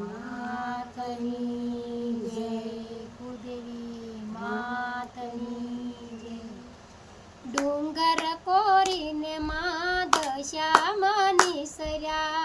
માતની જય. કુદેવી માતની જય. ડુંગર કોરીને મા દશામાં નિસર્યા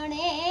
പ്രാണേ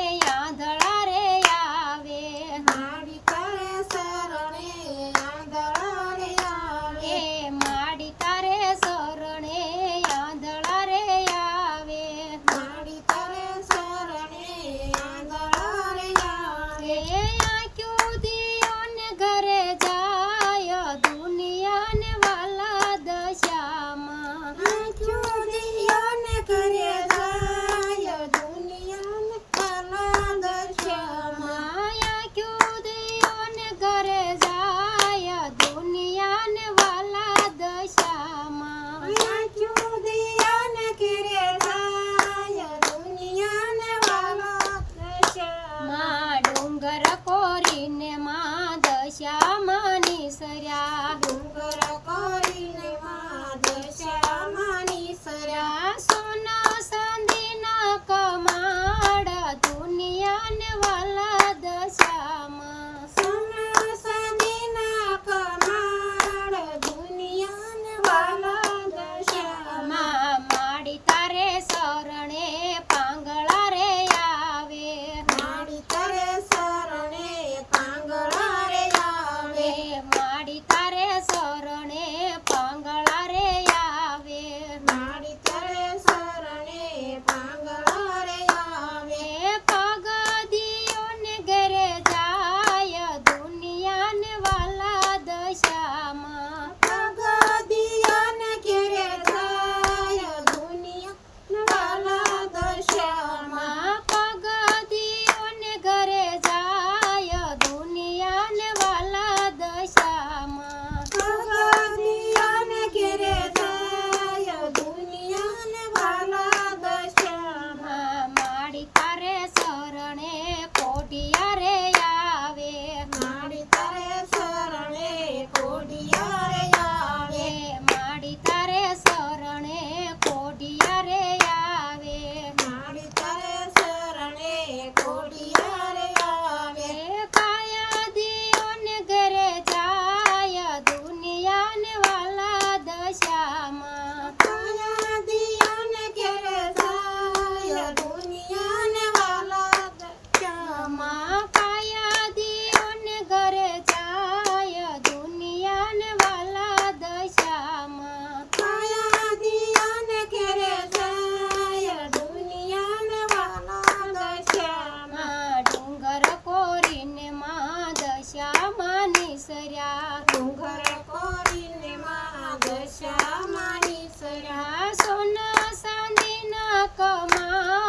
તારે સરણે come on.